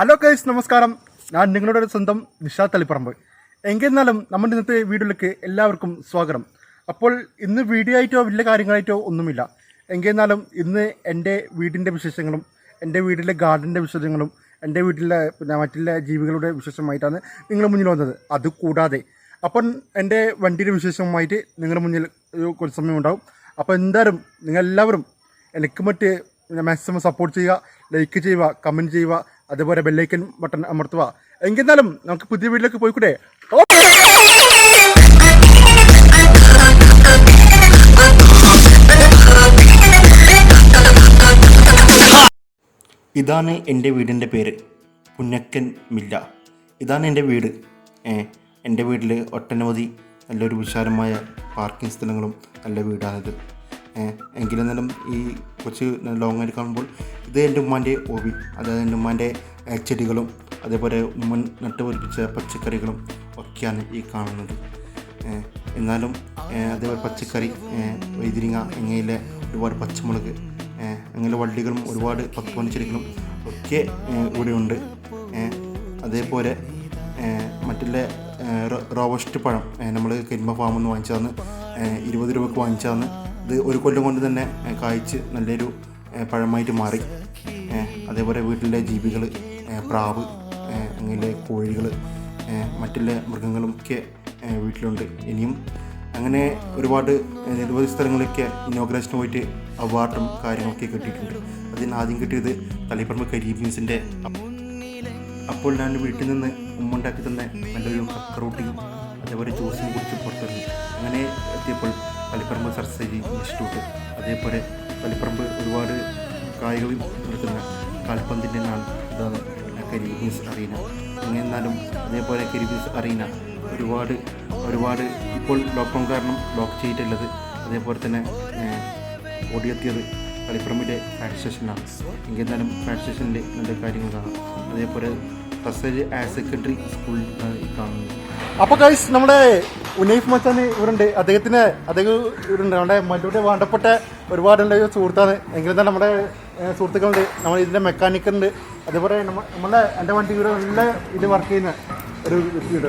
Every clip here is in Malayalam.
ഹലോ ഗൈസ് നമസ്കാരം. ഞാൻ നിങ്ങളുടെ സ്വന്തം നിഷാ തളിപ്പറമ്പ്. എങ്കിരുന്നാലും നമ്മുടെ ഇന്നത്തെ വീഡിയോയിലേക്ക് എല്ലാവർക്കും സ്വാഗതം. അപ്പോൾ ഇന്ന് വീഡിയോ ആയിട്ടോ വലിയ കാര്യങ്ങളായിട്ടോ ഒന്നുമില്ല. എങ്കിരുന്നാലും ഇന്ന് എന്റെ വീടിന്റെ വിശേഷങ്ങളും എന്റെ വീട്ടിലെ ഗാർഡന്റെ വിശേഷങ്ങളും എന്റെ വീട്ടിലെ പിന്നെ മറ്റുള്ള ജീവികളുടെ വിശേഷമായിട്ടാണ് നിങ്ങളുടെ മുന്നിൽ വന്നത്. അത് കൂടാതെ അപ്പം എന്റെ വണ്ടിയുടെ വിശേഷവുമായിട്ട് നിങ്ങളുടെ മുന്നിൽ കുറച്ച് സമയം ഉണ്ടാവും. അപ്പോൾ എന്തായാലും നിങ്ങളെല്ലാവരും എനിക്ക് മറ്റ് മാക്സിമം സപ്പോർട്ട് ചെയ്യുക ലൈക്ക് ചെയ്യുക കമന്റ് ചെയ്യുക അതേപോലെ ബെല്ലൈക്കൻ ബട്ടൺ അമർത്തുക. എങ്കിരുന്നാലും നമുക്ക് പുതിയ വീട്ടിലേക്ക് പോയിക്കൂടെ? ഇതാണ് എന്റെ വീടിന്റെ പേര്. പുന്നക്കൻ മില്ല. ഇതാണ് എന്റെ വീട്. എന്റെ വീട്ടിൽ ഒട്ടനവധി നല്ലൊരു വിശാലമായ പാർക്കിംഗ് സ്ഥലങ്ങളും നല്ല വീടാണിത്. എങ്കിലെന്നാലും ഈ കുറച്ച് ലോങ് ആയിട്ട് കാണുമ്പോൾ ഇത് എന്റെ ഉമ്മാന്റെ ഹോബി അതായത് എന്റെ ഉമ്മാന്റെ ചെടികളും അതേപോലെ ഉമ്മൻ നട്ടുപൊരിപ്പിച്ച പച്ചക്കറികളും ഒക്കെയാണ് ഈ കാണുന്നത്. എന്നാലും അതേപോലെ പച്ചക്കറി വൈതിരിങ്ങ അങ്ങനെയുള്ള ഒരുപാട് പച്ചമുളക് അങ്ങനെ വള്ളികളും ഒരുപാട് പക്വന ചെടികളും ഒക്കെ ഇവിടെ ഇവിടെയുണ്ട്. അതേപോലെ മറ്റുള്ള റോബസ്റ്റ് പഴം നമ്മൾ കരിമ ഫാമിൽ നിന്ന് വാങ്ങിച്ചതാണ്. ഇരുപത് രൂപക്ക് വാങ്ങിച്ചതാണ്. ഇത് ഒരു കൊല്ലം കൊണ്ട് തന്നെ കായ്ച്ച് നല്ലൊരു പഴമായിട്ട് മാറി. അതേപോലെ വീട്ടിലെ ജീവികൾ പ്രാവ് അങ്ങനെ കോഴികൾ മറ്റുള്ള മൃഗങ്ങളും ഒക്കെ വീട്ടിലുണ്ട്. ഇനിയും അങ്ങനെ ഒരുപാട് നിരവധി സ്ഥലങ്ങളിലൊക്കെ ഇനോഗ്രേഷന് പോയിട്ട് അവാർഡും കാര്യങ്ങളൊക്കെ കിട്ടിയിട്ടുണ്ട്. അതിന് ആദ്യം കിട്ടിയത് തളിപ്പറമ്പ് കരീബീൻസിന്റെ അപ്പോൾ ഞാൻ വീട്ടിൽ നിന്ന് ഉമ്മ ഉണ്ടാക്കി തന്ന നല്ലൊരു കക്കറൂട്ടിയും അതേപോലെ ജ്യൂസും കുറിച്ച് പുറത്തിറങ്ങി. അങ്ങനെ എത്തിയപ്പോൾ തളിപ്പറമ്പ് സരസ്വതി ഇൻസ്റ്റിറ്റ്യൂട്ട്. അതേപോലെ തളിപ്പറമ്പ് ഒരുപാട് കായിക നടക്കുന്ന കാൽപന്തിന്റെ നാൾ ഇതാണ് കരീബീൻസ് അറീന. എന്നിരുന്നാലും അതേപോലെ കരിബീസ് അറീന ഒരുപാട് ഒരുപാട് ഇപ്പോൾ ലോക്ക്ഡൗൺ കാരണം ലോക്ക് ചെയ്തിട്ടുള്ളത് അതേപോലെ തന്നെ ഓടിയെത്തിയത് കളിപ്പറമ്പിന്റെ ഫാൻ സ്റ്റേഷനാണ് എങ്കിരുന്നാലും ഫാൻ സ്റ്റേഷന്റെ നല്ല കാര്യങ്ങൾ കാണാം. അതേപോലെ ഹയർ സെക്കൻഡറി സ്കൂൾ കാണുന്നത്. അപ്പോൾ നമ്മുടെ ഉനൈഫ് മച്ചാൻ ഇവരുണ്ട്. അദ്ദേഹത്തിന് അദ്ദേഹം ഇവരുണ്ട്. നമ്മുടെ മല്ലൂടെ വേണ്ടപ്പെട്ട ഒരുപാട് നല്ല സുഹൃത്താണ്. എങ്കിലും തന്നെ നമ്മുടെ സുഹൃത്തുക്കളുണ്ട്. നമ്മൾ ഇതിന്റെ മെക്കാനിക് ഉണ്ട്. അതേപോലെ നമ്മ നമ്മളെ എന്റെ വണ്ടി ഇവിടെ നല്ല ഇത് വർക്ക് ചെയ്യുന്ന ഒരു വ്യക്തിയുണ്ട്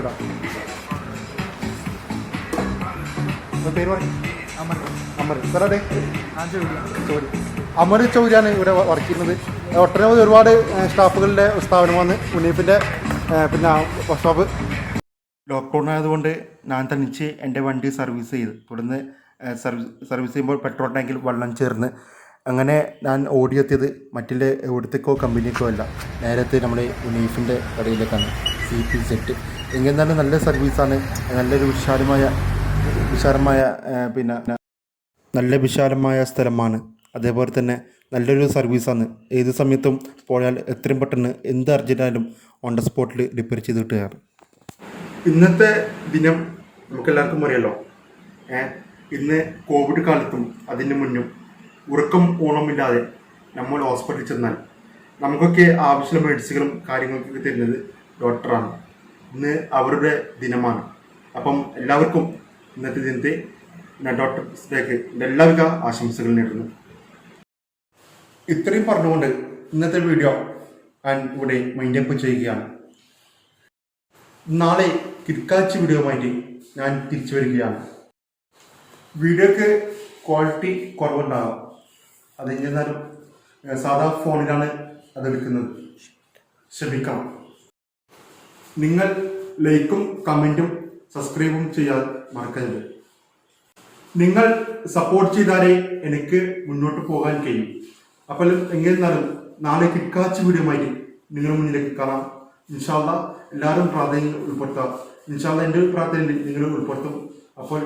പേര് പറയും? അമർ. അമർ. ചൗരി. അമർ ചൗരിയാണ് ഇവിടെ വർക്ക് ചെയ്യുന്നത്. ഒട്ടനവധി ഒരുപാട് സ്റ്റാഫുകളുടെ സ്ഥാപനമാണ് ഉന്നയിപ്പിന്റെ പിന്നെ വർക്ക്ഷോപ്പ് ലോക്ക്ഡൗൺ ആയതുകൊണ്ട് ഞാൻ തനിച്ച് എന്റെ വണ്ടി സർവീസ് ചെയ്ത്. തുടർന്ന് സർവീസ് സർവീസ് ചെയ്യുമ്പോൾ പെട്രോൾ ടാങ്കിൽ വെള്ളം ചേർന്ന് അങ്ങനെ ഞാൻ ഓടിയെത്തിയത് മറ്റുള്ള എവിടത്തേക്കോ കമ്പനിക്കോ അല്ല. നേരത്തെ നമ്മുടെ ഉനീഫിന്റെ കടയിലേക്കാണ്. സി പി സെറ്റ് എങ്കിൽ നല്ല സർവീസാണ് നല്ലൊരു വിശാലമായ വിശാലമായ പിന്നെ നല്ല വിശാലമായ സ്ഥലമാണ്. അതേപോലെ തന്നെ നല്ലൊരു സർവീസാണ് ഏത് സമയത്തും പോയാൽ എത്രയും പെട്ടെന്ന് എന്ത് അർജന്റായാലും ഓൺ ദ സ്പോട്ടിൽ റിപ്പയർ ചെയ്ത് കിട്ടുകയാണ്. ഇന്നത്തെ ദിനം നമുക്കെല്ലാവർക്കും അറിയാലോ. ഏ ഇന്ന് കോവിഡ് കാലത്തും അതിന് മുന്നും ഉറക്കം ഓണമില്ലാതെ നമ്മൾ ഹോസ്പിറ്റലിൽ ചെന്നാൽ നമുക്കൊക്കെ ആവശ്യമുള്ള മെഡിസിനുകളും കാര്യങ്ങൾക്കൊക്കെ തരുന്നത് ഡോക്ടറാണ് ഇന്ന് അവരുടെ ദിനമാണ്. അപ്പം എല്ലാവർക്കും ഇന്നത്തെ ദിനത്തെ ഡോക്ടർ സ്പേക്ക് എല്ലാവിധ ആശംസകൾ നേരുന്നു. ഇത്രയും പറഞ്ഞുകൊണ്ട് ഇന്നത്തെ വീഡിയോ ഞാൻ ഇവിടെ മൈൻഡപ്പ് ചെയ്യുകയാണ്. നാളെ കിടക്കാച്ചി വീഡിയോയുമായിട്ട് ഞാൻ തിരിച്ചു വരികയാണ്. വീഡിയോക്ക് ക്വാളിറ്റി കുറവുണ്ടാകാം. അത് എന്നാലും സാധാ ഫോണിലാണ് അത് എടുക്കുന്നത്. ശ്രമിക്കാം നിങ്ങൾ ലൈക്കും കമന്റും സബ്സ്ക്രൈബും ചെയ്യാൻ മറക്കരുത്. നിങ്ങൾ സപ്പോർട്ട് ചെയ്താലേ എനിക്ക് മുന്നോട്ട് പോകാൻ കഴിയും. അപ്പോൾ എങ്ങനെന്നാലും നാളെ കിക്കാച്ച് വീഡിയോമായി നിങ്ങളുടെ മുന്നിലേക്ക് കാണാം. ഇൻഷാല്ല എല്ലാവരും പ്രാധാന്യം ഉൾപ്പെടുത്താം. ഇൻഷാല്ല എന്റെ പ്രാർത്ഥനയിൽ നിങ്ങൾ ഉൾപ്പെടുത്തും. അപ്പോൾ